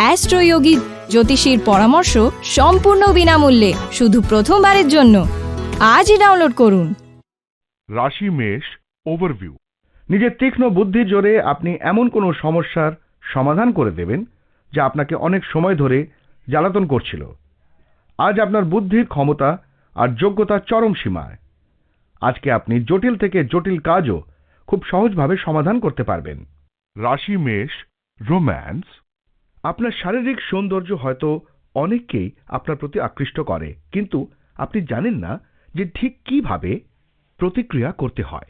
অ্যাস্ট্রোয়োগী জ্যোতিষীর পরামর্শ সম্পূর্ণ বিনামূল্যে, শুধু প্রথমবারের জন্য। আজই ডাউনলোড করুন। রাশি মেষ ওভারভিউ নিজের তীক্ষ্ণ বুদ্ধির জোরে আপনি এমন কোনো সমস্যার সমাধান করে দেবেন, যা আপনাকে অনেক সময় ধরে জ্বালাতন করছিল। আজ আপনার বুদ্ধির ক্ষমতা আর যোগ্যতা চরম সীমায়। আজকে আপনি জটিল থেকে জটিল কাজও খুব সহজভাবে সমাধান করতে পারবেন। রাশি মেষ রোম্যান্স আপনার শারীরিক সৌন্দর্য হয়তো অনেককেই আপনার প্রতি আকৃষ্ট করে, কিন্তু আপনি জানেন না যে ঠিক কীভাবে প্রতিক্রিয়া করতে হয়।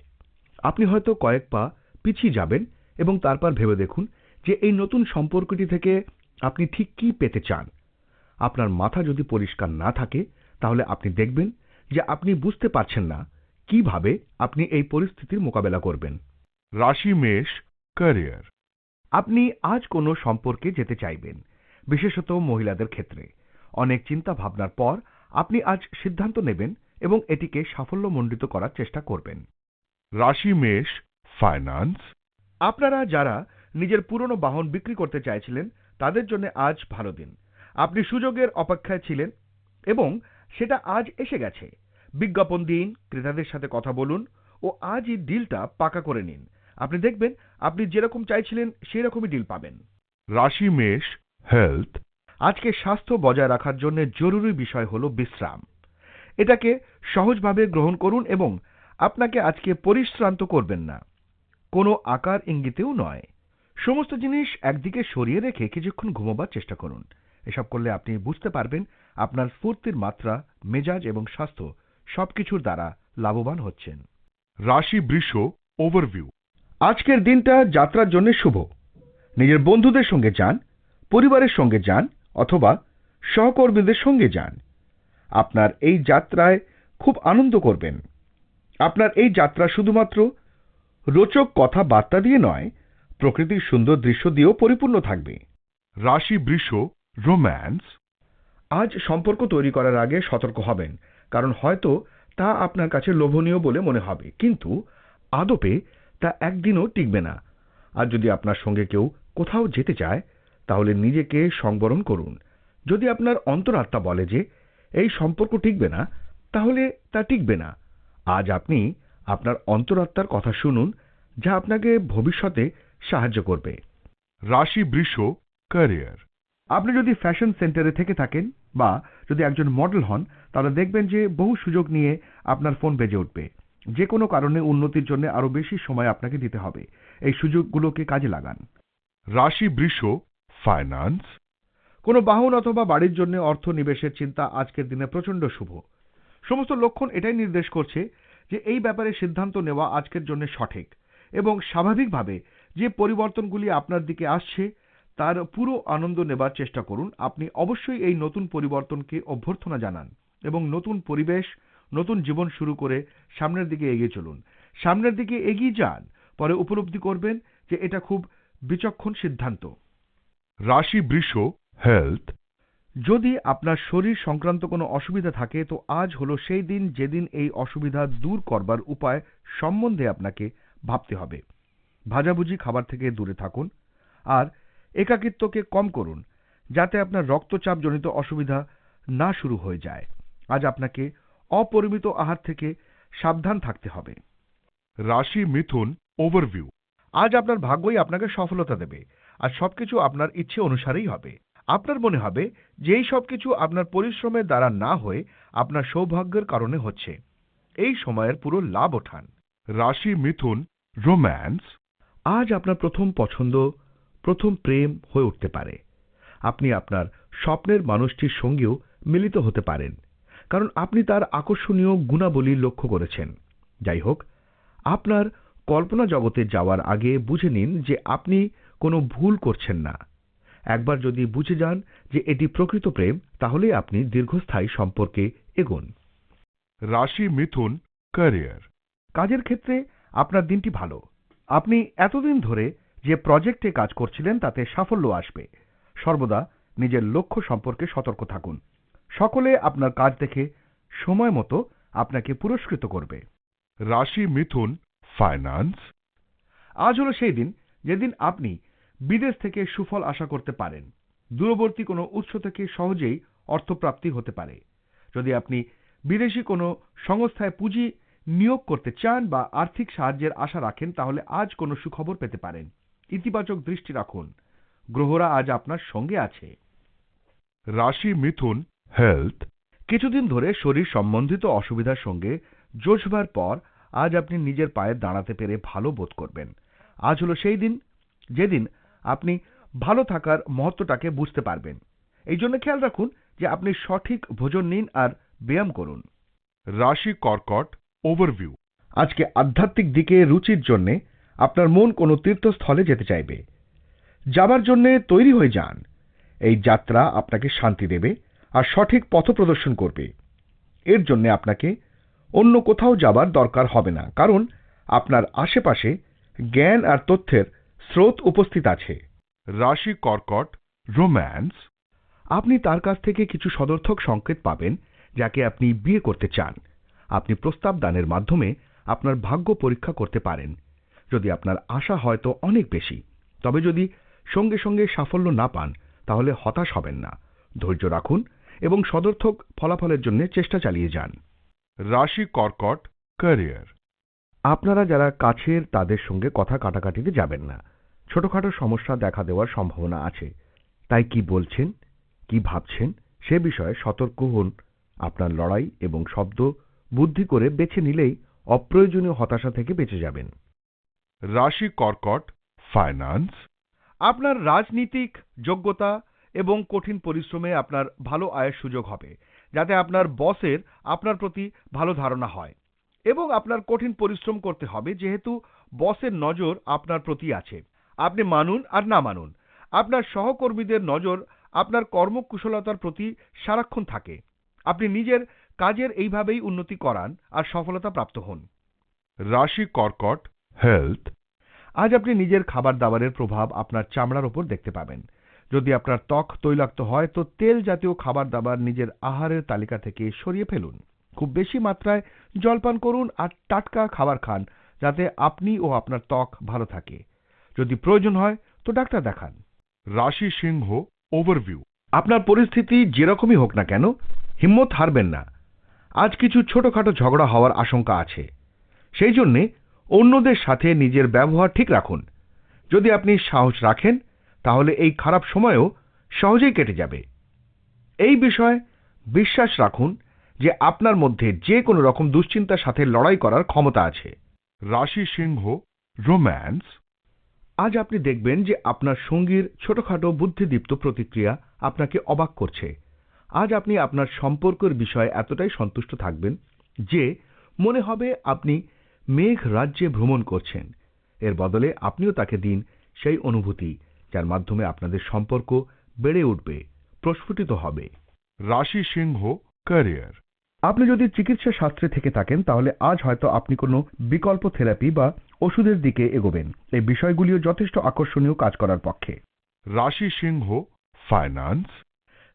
আপনি হয়তো কয়েক পা পিছিয়ে যাবেন এবং তারপর ভেবে দেখুন যে এই নতুন সম্পর্কটি থেকে আপনি ঠিক কি পেতে চান। আপনার মাথা যদি পরিষ্কার না থাকে, তাহলে আপনি দেখবেন যে আপনি বুঝতে পারছেন না কীভাবে আপনি এই পরিস্থিতির মোকাবেলা করবেন। রাশি মেষ ক্যারিয়ার আপনি আজ কোনো সম্পর্কে যেতে চাইবেন, বিশেষত মহিলাদের ক্ষেত্রে। অনেক চিন্তা ভাবনার পর আপনি আজ সিদ্ধান্ত নেবেন এবং এটিকে সাফল্যমণ্ডিত করার চেষ্টা করবেন। রাশি, মেষ, ফাইন্যান্স। আপনারা যারা নিজের পুরনো বাহন বিক্রি করতে চাইছিলেন, তাদের জন্য আজ ভালো দিন। আপনি সুযোগের অপেক্ষায় ছিলেন এবং সেটা আজ এসে গেছে। বিজ্ঞাপন দিন, ক্রেতাদের সাথে কথা বলুন ও আজই ডিলটা পাকা করে নিন। আপনি দেখবেন আপনি যেরকম চাইছিলেন সেই রকমই ডিল পাবেন। রাশি মেষ হেলথ আজকে স্বাস্থ্য বজায় রাখার জন্য জরুরি বিষয় হলো বিশ্রাম। এটাকে সহজভাবে গ্রহণ করুন এবং আপনাকে আজকে পরিশ্রান্ত করবেন না। কোনো আকার ইঙ্গিতেও নয়। সমস্ত জিনিস একদিকে সরিয়ে রেখে কিছুক্ষণ ঘুমোবার চেষ্টা করুন। এসব করলে আপনি বুঝতে পারবেন আপনার স্ফূর্তির মাত্রা মেজাজ এবং স্বাস্থ্য সবকিছুর দ্বারা লাভবান হচ্ছেন। রাশি বৃষ ওভারভিউ আজকের দিনটা যাত্রার জন্য শুভ। নিজের বন্ধুদের সঙ্গে যান, পরিবারের সঙ্গে যান, অথবা সহকর্মীদের সঙ্গে যান। আপনার এই যাত্রায় খুব আনন্দ করবেন। আপনার এই যাত্রা শুধুমাত্র রোচক কথাবার্তা দিয়ে নয়, প্রকৃতির সুন্দর দৃশ্য দিয়েও পরিপূর্ণ থাকবে। রাশি, বৃষ, রোম্যান্স, আজ সম্পর্ক তৈরি করার আগে সতর্ক হবেন, কারণ হয়তো তা আপনার কাছে লোভনীয় বলে মনে হবে। কিন্তু আদপে তা একদিনও টিকবে না। আর যদি আপনার সঙ্গে কেউ কোথাও যেতে চায় তাহলে নিজেকে সংবরণ করুন। যদি আপনার অন্তরাত্মা বলে যে এই সম্পর্ক টিকবে না তাহলে তা টিকবে না। আজ আপনি আপনার অন্তরাত্মার কথা শুনুন যা আপনাকে ভবিষ্যতে সাহায্য করবে। রাশি বৃষ ক্যারিয়ার। আপনি যদি ফ্যাশন সেন্টারে থেকে থাকেন বা যদি একজন মডেল হন তাহলে দেখবেন যে বহু সুযোগ নিয়ে আপনার ফোন বেজে উঠবে। যে কোনো কারণে উন্নতির জন্য আরও বেশি সময় আপনাকে দিতে হবে। এই সুযোগগুলোকে কাজে লাগান। রাশি বৃষ ফাইন্যান্স কোনো বাহন অথবা বাড়ির জন্য অর্থ নিবেশের চিন্তা আজকের দিনে প্রচণ্ড শুভ। সমস্ত লক্ষণ এটাই নির্দেশ করছে যে এই ব্যাপারে সিদ্ধান্ত নেওয়া আজকের জন্য সঠিক এবং স্বাভাবিকভাবে যে পরিবর্তনগুলি আপনার দিকে আসছে, তার পুরো আনন্দ নেবার চেষ্টা করুন। আপনি অবশ্যই এই নতুন পরিবর্তনকে অভ্যর্থনা জানান এবং নতুন পরিবেশ নতুন জীবন শুরু করে সামনের দিকে এগিয়ে চলুন। সামনের দিকে এগিয়ে যান পরে উপলব্ধি করবেন যে এটা খুব বিচক্ষণ সিদ্ধান্ত। রাশি বৃষ হেলথ যদি আপনার শরীর সংক্রান্ত কোনো অসুবিধা থাকে তো আজ হলো সেই দিন যেদিন এই অসুবিধা দূর করবার উপায় সম্বন্ধে আপনাকে ভাবতে হবে। ভাজাভুজি খাবার থেকে দূরে থাকুন আর একাকিত্বকে কম করুন যাতে আপনার রক্তচাপজনিত অসুবিধা না শুরু হয়ে যায়। আজ আপনাকে অপরিমিত আহার থেকে সাবধান থাকতে হবে। রাশি মিথুন ওভারভিউ আজ আপনার ভাগ্যই আপনাকে সফলতা দেবে আর সবকিছু আপনার ইচ্ছে অনুসারেই হবে। আপনার মনে হবে যে এই সবকিছু আপনার পরিশ্রমের দ্বারা না হয়ে আপনার সৌভাগ্যের কারণে হচ্ছে। এই সময়ের পুরো লাভ ওঠান। রাশি মিথুন রোম্যান্স আজ আপনার প্রথম পছন্দ প্রথম প্রেম হয়ে উঠতে পারে। আপনি আপনার স্বপ্নের মানুষটির সঙ্গেও মিলিত হতে পারেন। কারণ আপনি তার আকর্ষণীয় গুণাবলী লক্ষ্য করেছেন। যাই হোক আপনার কল্পনা জগতে যাওয়ার আগে বুঝে নিন যে আপনি কোনো ভুল করছেন না। একবার যদি বুঝে যান যে এটি প্রকৃত প্রেম তাহলে আপনি দীর্ঘস্থায়ী সম্পর্কে এগোন। রাশি মিথুন ক্যারিয়ার। কাজের ক্ষেত্রে আপনার দিনটি ভালো। আপনি এতদিন ধরে যে প্রজেক্টে কাজ করছিলেন তাতে সাফল্য আসবে। সর্বদা নিজের লক্ষ্য সম্পর্কে সতর্ক থাকুন। সকলে আপনার কাজ দেখে সময় মতো আপনাকে পুরস্কৃত করবে। রাশি মিথুন ফাইন্যান্স? আজ হলো সেই দিন যেদিন আপনি বিদেশ থেকে সুফল আশা করতে পারেন। দূরবর্তী কোনো উৎস থেকে সহজেই অর্থপ্রাপ্তি হতে পারে। যদি আপনি বিদেশি কোনো সংস্থায় পুঁজি নিয়োগ করতে চান বা আর্থিক সাহায্যের আশা রাখেন তাহলে আজ কোনো সুখবর পেতে পারেন। ইতিবাচক দৃষ্টি রাখুন। গ্রহরা আজ আপনার সঙ্গে আছে। রাশি মিথুন হেলথ কিছুদিন ধরে শরীর সম্বন্ধিত অসুবিধার সঙ্গে জোছবার পর আজ আপনি নিজের পায়ে দাঁড়াতে পেরে ভালো বোধ করবেন। আজ হলো সেই দিন যেদিন আপনি ভালো থাকার মহত্বটাকে বুঝতে পারবেন। এই জন্য খেয়াল রাখুন যে আপনি সঠিক ভোজন নিন আর ব্যায়াম করুন। রাশি কর্কট ওভারভিউ আজকে আধ্যাত্মিক দিকে রুচির জন্যে আপনার মন কোনো তীর্থস্থলে যেতে চাইবে। যাবার জন্যে তৈরি হয়ে যান। এই যাত্রা আপনাকে শান্তি দেবে আর সঠিক পথ প্রদর্শন করবে। এর জন্য আপনাকে অন্য কোথাও যাবার দরকার হবে না, কারণ আপনার আশেপাশে জ্ঞান আর তথ্যের স্রোত উপস্থিত আছে। রাশি কর্কট, রোম্যান্স, আপনি তার কাছ থেকে কিছু সদর্থক সংকেত পাবেন, যাকে আপনি বিয়ে করতে চান। আপনি প্রস্তাব দানের মাধ্যমে আপনার ভাগ্য পরীক্ষা করতে পারেন। যদি আপনার আশা হয়তো অনেক বেশি। তবে যদি সঙ্গে সঙ্গে সাফল্য না পান, তাহলে হতাশ হবেন না। ধৈর্য রাখুন এবং সদর্থক ফলাফলের জন্য চেষ্টা চালিয়ে যান। রাশি কর্কট ক্যারিয়ার আপনারা যারা কাছের তাদের সঙ্গে কথা কাটাকাটিতে যাবেন না। ছোটখাটো সমস্যা দেখা দেওয়ার সম্ভাবনা আছে। তাই কি বলছেন কি ভাবছেন সে বিষয়ে সতর্ক হন। আপনার লড়াই এবং শব্দ বুদ্ধি করে বেছে নিলেই অপ্রয়োজনীয় হতাশা থেকে বেঁচে যাবেন। রাশি কর্কট ফাইন্যান্স আপনার রাজনীতিক যোগ্যতা এবং কঠিন পরিশ্রমে আপনার ভালো আয়ের সুযোগ হবে যাতে আপনার বসের আপনার প্রতি ভালো ধারণা হয়। এবং আপনার কঠিন পরিশ্রম করতে হবে যেহেতু বসের নজর আপনার প্রতি আছে। আপনি মানুন আর না মানুন আপনার সহকর্মীদের নজর আপনার কর্মকুশলতার প্রতি সারাক্ষণ থাকে। আপনি নিজের কাজের এইভাবেই উন্নতি করান আর সফলতা প্রাপ্ত হন। রাশি কর্কট হেলথ আজ আপনি নিজের খাবার দাবারের প্রভাব আপনার চামড়ার ওপর দেখতে পাবেন। যদি আপনার ত্বক তৈলাক্ত হয়, তো তেল জাতীয় খাবার দাবার নিজের আহারের তালিকা থেকে সরিয়ে ফেলুন। খুব বেশি মাত্রায় জলপান করুন আর টাটকা খাবার খান, যাতে আপনি ও আপনার ত্বক ভালো থাকে। যদি প্রয়োজন হয়, তো ডাক্তার দেখান। রাশি সিংহ ওভারভিউ আপনার পরিস্থিতি যেরকমই হোক না কেন, হিম্মত হারবেন না। আজ কিছু ছোটখাটো ঝগড়া হওয়ার আশঙ্কা আছে। সেই জন্যে অন্যদের সাথে নিজের ব্যবহার ঠিক রাখুন। যদি আপনি সাহস রাখেন তাহলে এই খারাপ সময়ও সহজেই কেটে যাবে। এই বিষয়ে বিশ্বাস রাখুন যে আপনার মধ্যে যে কোনো রকম দুশ্চিন্তার সাথে লড়াই করার ক্ষমতা আছে। রাশি সিংহ রোম্যান্স। আজ আপনি দেখবেন যে আপনার সঙ্গীর ছোটখাটো বুদ্ধিদীপ্ত প্রতিক্রিয়া আপনাকে অবাক করছে। আজ আপনি আপনার সম্পর্কের বিষয়ে এতটাই সন্তুষ্ট থাকবেন যে মনে হবে আপনি মেঘ রাজ্যে ভ্রমণ করছেন। এর বদলে আপনিও তাকে দিন সেই অনুভূতি যার মাধ্যমে আপনাদের সম্পর্ক বেড়ে উঠবে প্রস্ফুটিত হবে। রাশি সিংহ ক্যারিয়ার আপনি যদি চিকিৎসা শাস্ত্রে থেকে থাকেন তাহলে আজ হয়তো আপনি কোনো বিকল্প থেরাপি বা ওষুধের দিকে এগোবেন। এই বিষয়গুলিও যথেষ্ট আকর্ষণীয় কাজ করার পক্ষে। রাশি সিংহ ফাইন্যান্স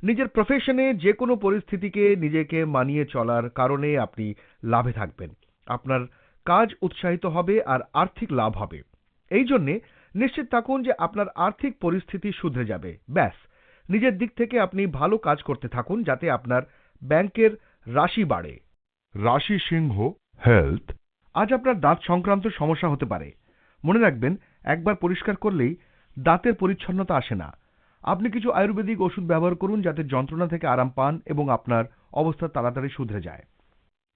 নিজের প্রফেশনে যে কোনো পরিস্থিতিকে নিজেকে মানিয়ে চলার কারণে আপনি লাভে থাকবেন। আপনার কাজ উৎসাহিত হবে আর আর্থিক লাভ হবে। এই জন্যে নিশ্চিত থাকুন যে আপনার আর্থিক পরিস্থিতি শুধরে যাবে। ব্যাস। নিজের দিক থেকে আপনি ভালো কাজ করতে থাকুন যাতে আপনার ব্যাংকের রাশি বাড়ে। রাশি সিংহ হেলথ আজ আপনার দাঁত সংক্রান্ত সমস্যা হতে পারে। মনে রাখবেন একবার পরিষ্কার করলেই দাঁতের পরিচ্ছন্নতা আসে না। আপনি কিছু আয়ুর্বেদিক ওষুধ ব্যবহার করুন যাতে যন্ত্রণা থেকে আরাম পান এবং আপনার অবস্থা তাড়াতাড়ি শুধরে যায়।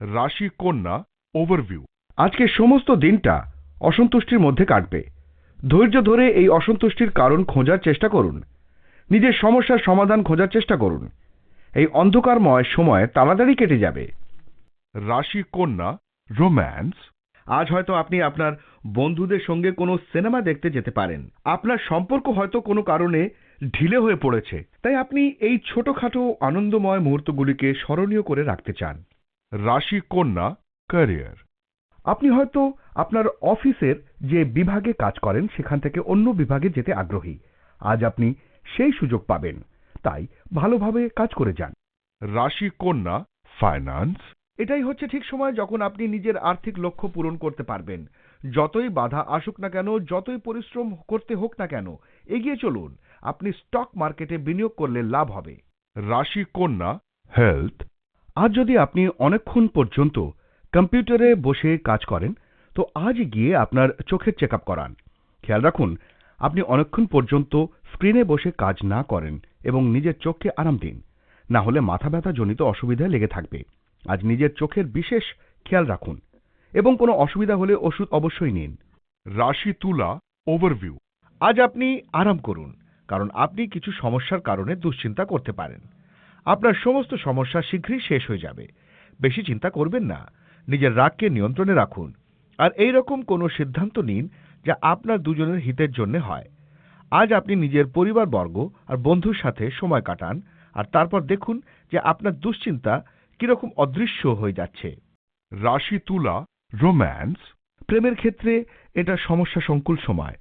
রাশি কন্যা ওভারভিউ আজকে সমস্ত দিনটা অসন্তুষ্টির মধ্যে কাটবে। ধৈর্য ধরে এই অসন্তুষ্টির কারণ খোঁজার চেষ্টা করুন। নিজের সমস্যার সমাধান খোঁজার চেষ্টা করুন। এই অন্ধকারময় সময় তাড়াতাড়ি কেটে যাবে। রাশি কন্যা, রোম্যান্স। আজ হয়তো আপনি আপনার বন্ধুদের সঙ্গে কোনো সিনেমা দেখতে যেতে পারেন। আপনার সম্পর্ক হয়তো কোনো কারণে ঢিলে হয়ে পড়েছে। তাই আপনি এই ছোটখাটো আনন্দময় মুহূর্তগুলিকে স্মরণীয় করে রাখতে চান। রাশি কন্যা, ক্যারিয়ার। আপনি হয়তো আপনার অফিসের যে বিভাগে কাজ করেন সেখান থেকে অন্য বিভাগে যেতে আগ্রহী। আজ আপনি সেই সুযোগ পাবেন। তাই ভালোভাবে কাজ করে যান। রাশি কন্যা ফাইন্যান্স এটাই হচ্ছে ঠিক সময় যখন আপনি নিজের আর্থিক লক্ষ্য পূরণ করতে পারবেন। যতই বাধা আসুক না কেন যতই পরিশ্রম করতে হোক না কেন এগিয়ে চলুন। আপনি স্টক মার্কেটে বিনিয়োগ করলে লাভ হবে। রাশি কন্যা হেলথ আজ যদি আপনি অনেকক্ষণ পর্যন্ত কম্পিউটারে বসে কাজ করেন, তো আজ গিয়ে আপনার চোখের চেক করান। খেয়াল রাখুন, আপনি অনেকক্ষণ পর্যন্ত স্ক্রিনে বসে কাজ না করেন এবং নিজের চোখকে আরাম দিন। না হলে মাথা ব্যথা জনিত অসুবিধা লেগে থাকবে। আজ নিজের চোখের বিশেষ খেয়াল রাখুন এবং কোনো অসুবিধা হলে ওষুধ অবশ্যই নিন। রাশি তুলা ওভারভিউ। আজ আপনি আরাম করুন, কারণ আপনি কিছু সমস্যার কারণে দুশ্চিন্তা করতে পারেন। আপনার সমস্ত সমস্যা শীঘ্রই শেষ হয়ে যাবে। বেশি চিন্তা করবেন না। নিজের রাগকে নিয়ন্ত্রণে রাখুন। আর এই রকম কোনো সিদ্ধান্ত নিন যা আপনার দুজনের হিতের জন্য হয়। আজ আপনি নিজের পরিবারবর্গ আর বন্ধুর সাথে সময় কাটান, আর তারপর দেখুন যে আপনার দুশ্চিন্তা কীরকম অদৃশ্য হয়ে যাচ্ছে। রাশি তুলা, রোম্যান্স, প্রেমের ক্ষেত্রে এটা সমস্যা সংকুল সময়।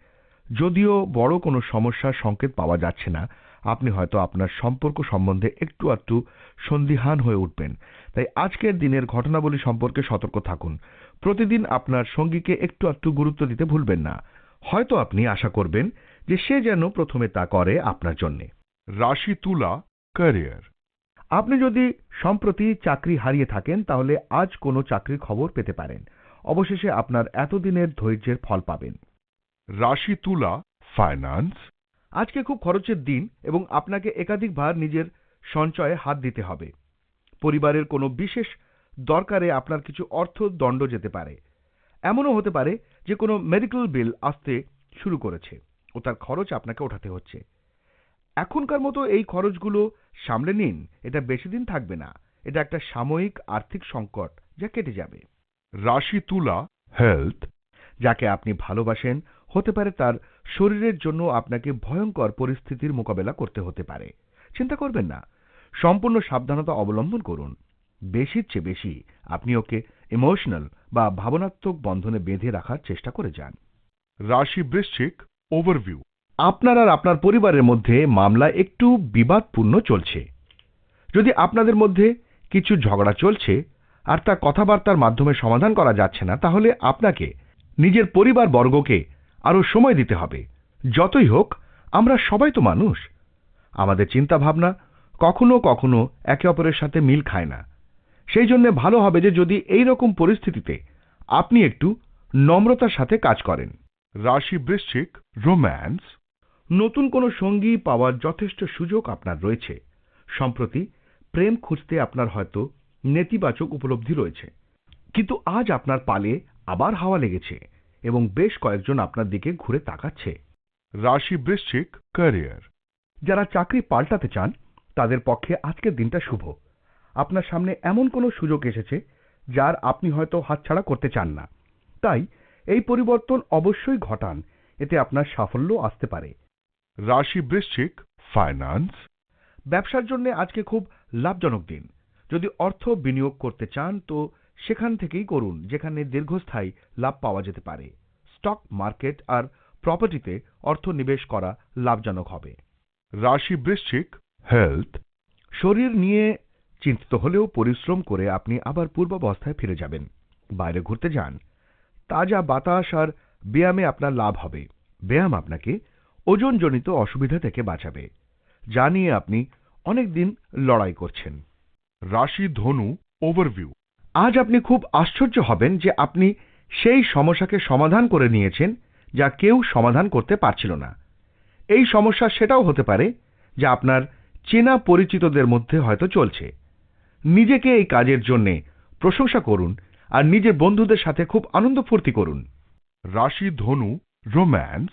যদিও বড় কোনো সমস্যার সংকেত পাওয়া যাচ্ছে না, আপনি হয়তো আপনার সম্পর্ক সম্বন্ধে একটু আধটু সন্দিহান হয়ে উঠবেন। তাই আজকের দিনের ঘটনাবলী সম্পর্কে সতর্ক থাকুন। প্রতিদিন আপনার সঙ্গীকে একটু আধটু গুরুত্ব দিতে ভুলবেন না। হয়তো আপনি আশা করবেন যে সে যেন প্রথমে তা করে আপনার জন্যে। রাশি তুলা ক্যারিয়ার আপনি যদি সম্প্রতি চাকরি হারিয়ে থাকেন তাহলে আজ কোনো চাকরির খবর পেতে পারেন। অবশেষে আপনার এতদিনের ধৈর্যের ফল পাবেন। রাশি তুলা ফাইন্যান্স আজকে খুব খরচের দিন এবং আপনাকে একাধিকবার নিজের সঞ্চয়ে হাত দিতে হবে। পরিবারের কোনো বিশেষ দরকারে আপনার কিছু অর্থ দণ্ড যেতে পারে। এমনও হতে পারে যে কোনো মেডিকেল বিল আসতে শুরু করেছে ও তার খরচ আপনাকে ওঠাতে হচ্ছে। এখনকার মতো এই খরচগুলো সামলে নিন, এটা বেশি দিন থাকবে না। এটা একটা সাময়িক আর্থিক সংকট যা কেটে যাবে। রাশি তুলা হেলথ, যাকে আপনি ভালোবাসেন, হতে পারে তার শরীরের জন্য আপনাকে ভয়ঙ্কর পরিস্থিতির মোকাবেলা করতে হতে পারে। চিন্তা করবেন না সম্পূর্ণ সাবধানতা অবলম্বন করুন। বেশির চেয়ে বেশি আপনি ওকে ইমোশনাল বা ভাবনাত্মক বন্ধনে বেঁধে রাখার চেষ্টা করে যান। রাশি বৃশ্চিক ওভারভিউ আপনার আর আপনার পরিবারের মধ্যে মামলা একটু বিবাদপূর্ণ চলছে। যদি আপনাদের মধ্যে কিছু ঝগড়া চলছে আর তা কথাবার্তার মাধ্যমে সমাধান করা যাচ্ছে না তাহলে আপনাকে নিজের পরিবার বর্গকে আরও সময় দিতে হবে। যতই হোক আমরা সবাই তো মানুষ। আমাদের চিন্তা ভাবনা কখনো কখনো একে অপরের সাথে মিল খায় না। সেই জন্য ভালো হবে যে যদি এই রকম পরিস্থিতিতে আপনি একটু নম্রতার সাথে কাজ করেন। রাশি বৃশ্চিক, রোম্যান্স। নতুন কোনো সঙ্গী পাওয়ার যথেষ্ট সুযোগ আপনার রয়েছে। সম্প্রতি প্রেম খুঁজতে আপনার হয়তো নেতিবাচক উপলব্ধি রয়েছে। কিন্তু আজ আপনার পালে আবার হাওয়া লেগেছে এবং বেশ কয়েকজন আপনার দিকে ঘুরে তাকাচ্ছে। রাশি বৃশ্চিক, ক্যারিয়ার। যারা চাকরি পাল্টাতে চান তাদের পক্ষে আজকের দিনটা শুভ। আপনার সামনে এমন কোনো সুযোগ এসেছে যার আপনি হয়তো হাতছাড়া করতে চান না। তাই এই পরিবর্তন অবশ্যই ঘটান এতে আপনার সাফল্য আসতে পারে। রাশি বৃশ্চিক ফাইন্যান্স ব্যবসার জন্য আজকে খুব লাভজনক দিন। যদি অর্থ বিনিয়োগ করতে চান তো সেখান থেকেই করুন যেখানে দীর্ঘস্থায়ী লাভ পাওয়া যেতে পারে। স্টক মার্কেট আর প্রপার্টিতে অর্থ নিবেশ করা লাভজনক হবে। রাশি বৃশ্চিক হেলথ শরীর নিয়ে চিন্তিত হলেও পরিশ্রম করে আপনি আবার পূর্বাবস্থায় ফিরে যাবেন। বাইরে ঘুরতে যান, তাজা বাতাস আর ব্যায়ামে আপনার লাভ হবে। ব্যায়াম আপনাকে ওজনজনিত অসুবিধা থেকে বাঁচাবে, যা নিয়ে আপনি অনেকদিন লড়াই করছেন। রাশি ধনু ওভারভিউ আজ আপনি খুব আশ্চর্য হবেন যে আপনি সেই সমস্যাকে সমাধান করে নিয়েছেন যা কেউ সমাধান করতে পারছিল না। এই সমস্যা সেটাও হতে পারে যা আপনার চেনা পরিচিতদের মধ্যে হয়তো চলছে। নিজেকে এই কাজের জন্যে প্রশংসা করুন আর নিজের বন্ধুদের সাথে খুব আনন্দ ফুর্তি করুন। রাশি ধনু রোম্যান্স।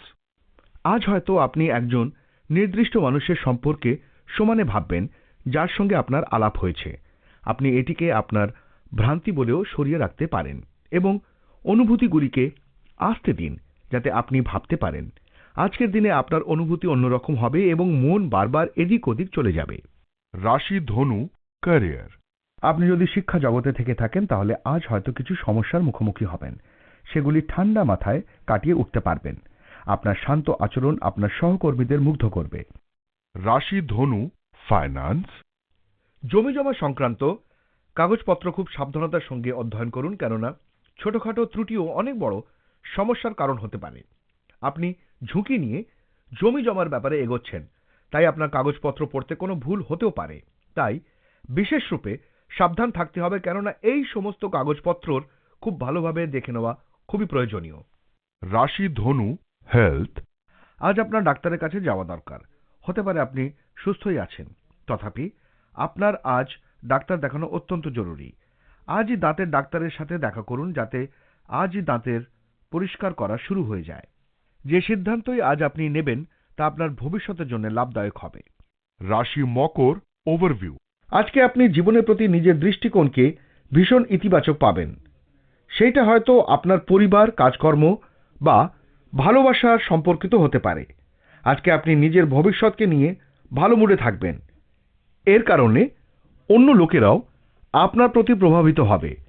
আজ হয়তো আপনি একজন নির্দিষ্ট মানুষের সম্পর্কে সমানে ভাববেন যার সঙ্গে আপনার আলাপ হয়েছে। আপনি এটিকে আপনার ভ্রান্তি বলেও সরিয়ে রাখতে পারেন এবং অনুভূতিগুলিকে আসতে দিন যাতে আপনি ভাবতে পারেন। আজকের দিনে আপনার অনুভূতি অন্যরকম হবে এবং মন বারবার এদিক ওদিক চলে যাবে। রাশি ধনু ক্যারিয়ার আপনি যদি শিক্ষা জগতে থেকে থাকেন তাহলে আজ হয়তো কিছু সমস্যার মুখোমুখি হবেন। সেগুলি ঠান্ডা মাথায় কাটিয়ে উঠতে পারবেন। আপনার শান্ত আচরণ আপনার সহকর্মীদের মুগ্ধ করবে। রাশি ধনু ফাইন্যান্স জমি জমা সংক্রান্ত কাগজপত্র খুব সাবধানতার সঙ্গে অধ্যয়ন করুন কেননা ছোটখাটো ত্রুটিও অনেক বড় সমস্যার কারণ হতে পারে। আপনি ঝুঁকি নিয়ে জমি জমার ব্যাপারে এগোচ্ছেন। তাই আপনার কাগজপত্র পড়তে কোনো ভুল হতেও পারে। তাই বিশেষ রূপে সাবধান থাকতে হবে কেননা এই সমস্ত কাগজপত্রর খুব ভালোভাবে দেখে নেওয়া খুবই প্রয়োজনীয়। রাশি ধনু হেলথ। আজ আপনার ডাক্তারের কাছে যাওয়া দরকার। হতে পারে আপনি সুস্থই আছেন। তথাপি আপনার আজ ডাক্তার দেখানো অত্যন্ত জরুরি। আজই দাঁতের ডাক্তারের সাথে দেখা করুন যাতে আজই দাঁতের পরিষ্কার করা শুরু হয়ে যায়। যে সিদ্ধান্তই আজ আপনি নেবেন, তা আপনার ভবিষ্যতের জন্য লাভদায়ক হবে। রাশি মকর ওভারভিউ আজকে আপনি জীবনের প্রতি নিজের দৃষ্টিকোণকে ভীষণ ইতিবাচক পাবেন। সেইটা হয়তো আপনার পরিবার, কাজকর্ম বা ভালোবাসার সম্পর্কিত হতে পারে। আজকে আপনি নিজের ভবিষ্যৎকে নিয়ে ভালো মুডে থাকবেন। এর কারণে অন্য লোকেরাও আপনার প্রতি প্রভাবিত হবে।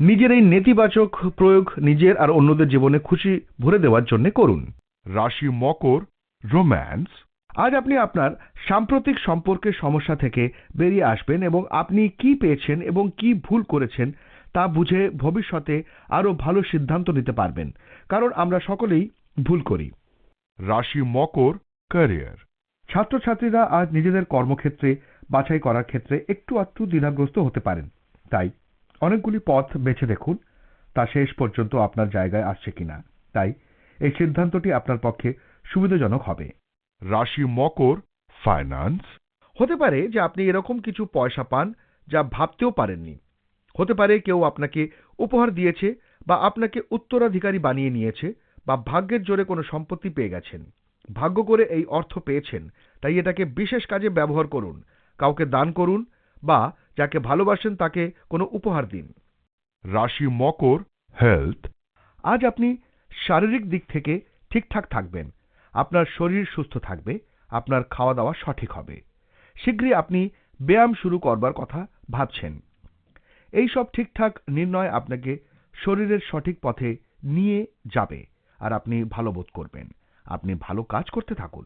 নিজের এই নেতিবাচক প্রয়োগ নিজের আর অন্যদের জীবনে খুশি ভরে দেওয়ার জন্য করুন। রাশি মকর, রোম্যান্স। আজ আপনি আপনার সাম্প্রতিক সম্পর্কের সমস্যা থেকে বেরিয়ে আসবেন এবং আপনি কি পেয়েছেন এবং কি ভুল করেছেন তা বুঝে ভবিষ্যতে আরও ভালো সিদ্ধান্ত নিতে পারবেন, কারণ আমরা সকলেই ভুল করি। রাশি মকর, ক্যারিয়ার। ছাত্রছাত্রীরা আজ নিজেদের কর্মক্ষেত্রে বাছাই করার ক্ষেত্রে একটু আধটু দ্বিধাগ্রস্ত হতে পারেন। তাই অনেকগুলি পথ বেছে দেখুন তা শেষ পর্যন্ত আপনার জায়গায় আসছে কিনা। তাই এই সিদ্ধান্তটি আপনার পক্ষে সুবিধাজনক হবে। রাশি মকর ফাইন্যান্স হতে পারে যে আপনি এরকম কিছু পয়সা পান যা ভাবতেও পারেননি। হতে পারে কেউ আপনাকে উপহার দিয়েছে বা আপনাকে উত্তরাধিকারী বানিয়ে নিয়েছে বা ভাগ্যের জোরে কোনো সম্পত্তি পেয়ে গেছেন। ভাগ্য করে এই অর্থ পেয়েছেন তাই এটাকে বিশেষ কাজে ব্যবহার করুন কাউকে দান করুন বা যাকে ভালোবাসেন তাকে কোনো উপহার দিন। রাশি মকর হেলথ আজ আপনি শারীরিক দিক থেকে ঠিকঠাক থাকবেন, আপনার শরীর সুস্থ থাকবে, আপনার খাওয়া দাওয়া সঠিক হবে। শীঘ্রই আপনি ব্যায়াম শুরু করবার কথা ভাবছেন। এই সব ঠিকঠাক নির্ণয় আপনাকে শরীরের সঠিক পথে নিয়ে যাবে আর আপনি ভালো বোধ করবেন। আপনি ভালো কাজ করতে থাকুন।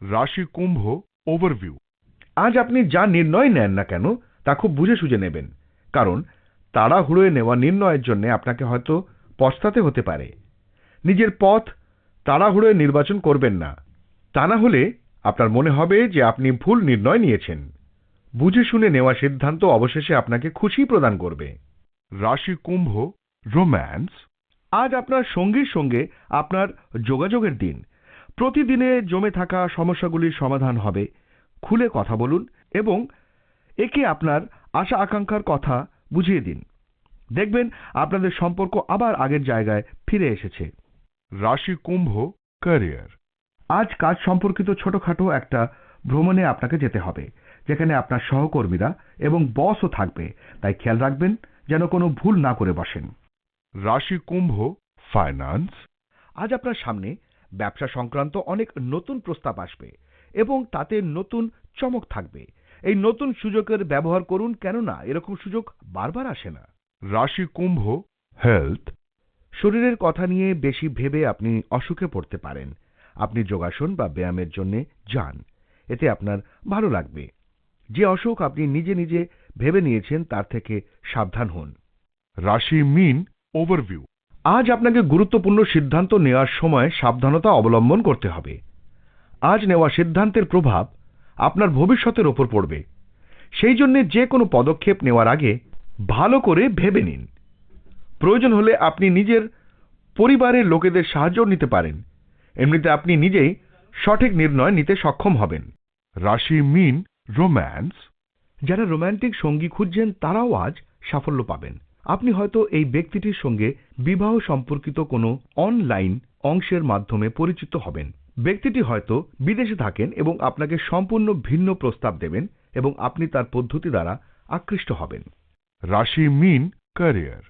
রাশি কুম্ভ ওভারভিউ আজ আপনি যা নির্ণয় নেন না কেন তা খুব বুঝে সুঝে নেবেন, কারণ তাড়াহুড়োয় নেওয়া নির্ণয়ের জন্য আপনাকে হয়তো পস্তাতে হতে পারে। নিজের পথ তাড়াহুড়োয় নির্বাচন করবেন না। তা না হলে আপনার মনে হবে যে আপনি ভুল নির্ণয় নিয়েছেন। বুঝে শুনে নেওয়া সিদ্ধান্ত অবশেষে আপনাকে খুশি প্রদান করবে। রাশি কুম্ভ, রোম্যান্স, আজ আপনার সঙ্গীর সঙ্গে আপনার যোগাযোগের দিন। প্রতিদিনে জমে থাকা সমস্যাগুলির সমাধান হবে। খুলে কথা বলুন এবং একে আপনার আশা আকাঙ্ক্ষার কথা বুঝিয়ে দিন। দেখবেন আপনাদের সম্পর্ক আবার আগের জায়গায় ফিরে এসেছে। রাশি কুম্ভ ক্যারিয়ার আজ কাজ সম্পর্কিত ছোটখাটো একটা ভ্রমণে আপনাকে যেতে হবে যেখানে আপনার সহকর্মীরা এবং বসও থাকবে। তাই খেয়াল রাখবেন যেন কোনো ভুল না করে বসেন। রাশি কুম্ভ ফাইন্যান্স আজ আপনার সামনে ব্যবসা সংক্রান্ত অনেক নতুন প্রস্তাব আসবে এবং তাতে নতুন চমক থাকবে। এই নতুন সুযোগের ব্যবহার করুন কেননা এরকম সুযোগ বারবার আসে না। রাশি কুম্ভ হেলথ শরীরের কথা নিয়ে বেশি ভেবে আপনি অসুখে পড়তে পারেন। আপনি যোগাসন বা ব্যায়ামের জন্য যান। এতে আপনার ভালো লাগবে। যে অসুখ আপনি নিজে নিজে ভেবে নিয়েছেন তার থেকে সাবধান হন। রাশি মিন ওভারভিউ আজ আপনাকে গুরুত্বপূর্ণ সিদ্ধান্ত নেওয়ার সময় সাবধানতা অবলম্বন করতে হবে। আজ নেওয়া সিদ্ধান্তের প্রভাব আপনার ভবিষ্যতের ওপর পড়বে। সেই জন্য যে কোনো পদক্ষেপ নেওয়ার আগে ভালো করে ভেবে নিন। প্রয়োজন হলে আপনি নিজের পরিবারের লোকেদের সাহায্য নিতে পারেন। এমনিতে আপনি নিজেই সঠিক নির্ণয় নিতে সক্ষম হবেন। রাশি মিন রোম্যান্স। যারা রোমান্টিক সঙ্গী খুঁজছেন, তারাও আজ সাফল্য পাবেন। আপনি হয়তো এই ব্যক্তিটির সঙ্গে বিবাহ সম্পর্কিত কোনো অনলাইন অংশের মাধ্যমে পরিচিত হবেন। ব্যক্তিটি হয়তো বিদেশে থাকেন এবং আপনাকে সম্পূর্ণ ভিন্ন প্রস্তাব দেবেন এবং আপনি তার পদ্ধতি দ্বারা আকৃষ্ট হবেন। রাশি মিন ক্যারিয়ার।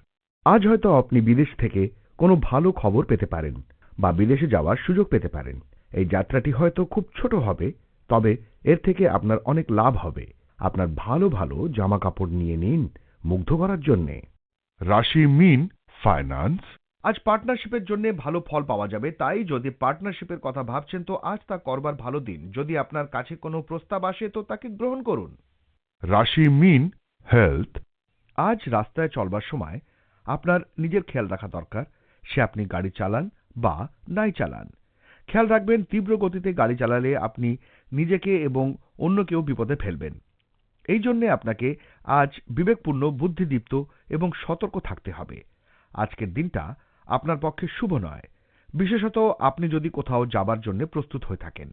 আজ হয়তো আপনি বিদেশ থেকে কোনো ভালো খবর পেতে পারেন বা বিদেশে যাওয়ার সুযোগ পেতে পারেন। এই যাত্রাটি হয়তো খুব ছোট হবে তবে এর থেকে আপনার অনেক লাভ হবে। আপনার ভালো ভালো জামা কাপড় নিয়ে নিন মুগ্ধ করার জন্যে। রাশি মিন ফাইন্যান্স। আজ পার্টনারশিপের জন্য ভালো ফল পাওয়া যাবে তাই যদি পার্টনারশিপের কথা ভাবছেন তো আজ তা করবার ভালো দিন। যদি আপনার কাছে কোনো প্রস্তাব আসে তো তাকে গ্রহণ করুন। রাশি মিন হেলথ আজ রাস্তায় চলবার সময় আপনার নিজের খেয়াল রাখা দরকার। সে আপনি গাড়ি চালান বা নাই চালান। খেয়াল রাখবেন তীব্র গতিতে গাড়ি চালালে আপনি নিজেকে এবং অন্যকেও বিপদে ফেলবেন। এই জন্যে আপনাকে আজ বিবেকপূর্ণ বুদ্ধিদীপ্ত এবং সতর্ক থাকতে হবে। আজকের দিনটা আপনার পক্ষে শুভ নয়। বিশেষত আপনি যদি কোথাও যাবার জন্য প্রস্তুত হয়ে থাকেন।